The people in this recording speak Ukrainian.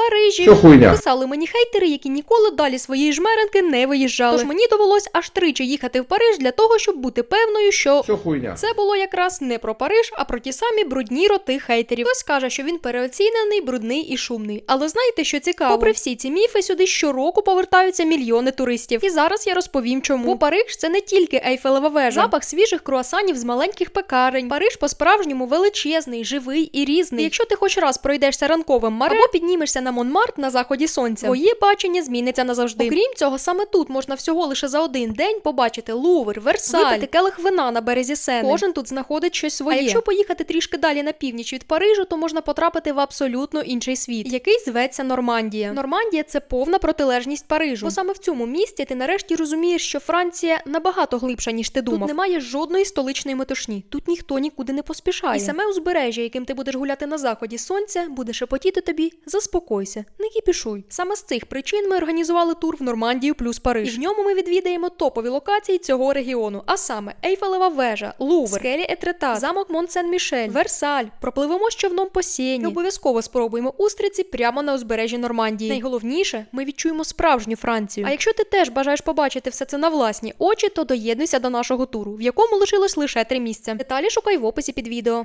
Парижі. Що хуйня? Писали мені хейтери, які ніколи далі своєї жмеренки не виїжджали. Тож мені довелось аж тричі їхати в Париж для того, щоб бути певною, що Все хуйня. це було якраз не про Париж, а про ті самі брудні роти хейтерів. Хтось каже, що він переоцінений, брудний і шумний. Але знаєте, що цікаво? Попри всі ці міфи, сюди щороку повертаються мільйони туристів. І зараз я розповім, чому. Бо Париж це не тільки Ейфелева вежа, запах свіжих круасанів з маленьких пекарень. Париж по-справжньому величезний, живий і різний. І якщо ти хоч раз пройдешся ранковим маре або піднімешся на Монмарт на заході сонця, твоє бачення зміниться назавжди. Окрім цього, саме тут можна всього лише за один день побачити Лувр, Версаль, випити келих вина на березі Сени. Кожен тут знаходить щось своє. А якщо поїхати трішки далі на північ від Парижу, то можна потрапити в абсолютно інший світ, який зветься Нормандія. Нормандія це повна протилежність Парижу. Бо саме в цьому місті ти нарешті розумієш, що Франція набагато глибша, ніж ти думав. Тут немає жодної столичної метушні. Тут ніхто нікуди не поспішає. І саме узбережжя, яким ти будеш гуляти на заході сонця, буде шепотіти тобі заспокойся, не кіпішуй. Саме з цих причин ми організували тур в Нормандію плюс Париж. І в ньому ми відвідаємо топові локації цього регіону, а саме Ейфелева вежа, Лувр, скелі Етрета, замок Монт-Сен-Мішель, Версаль. Пропливемо з човном по Сіені. Обов'язково спробуємо устриці прямо на узбережжі Нормандії. Найголовніше, ми відчуємо справжню Францію. А якщо ти теж бажаєш побачити все це на власні очі, то доєднуйся до нашого туру, в якому лишилось лише три місця. Деталі шукай в описі під відео.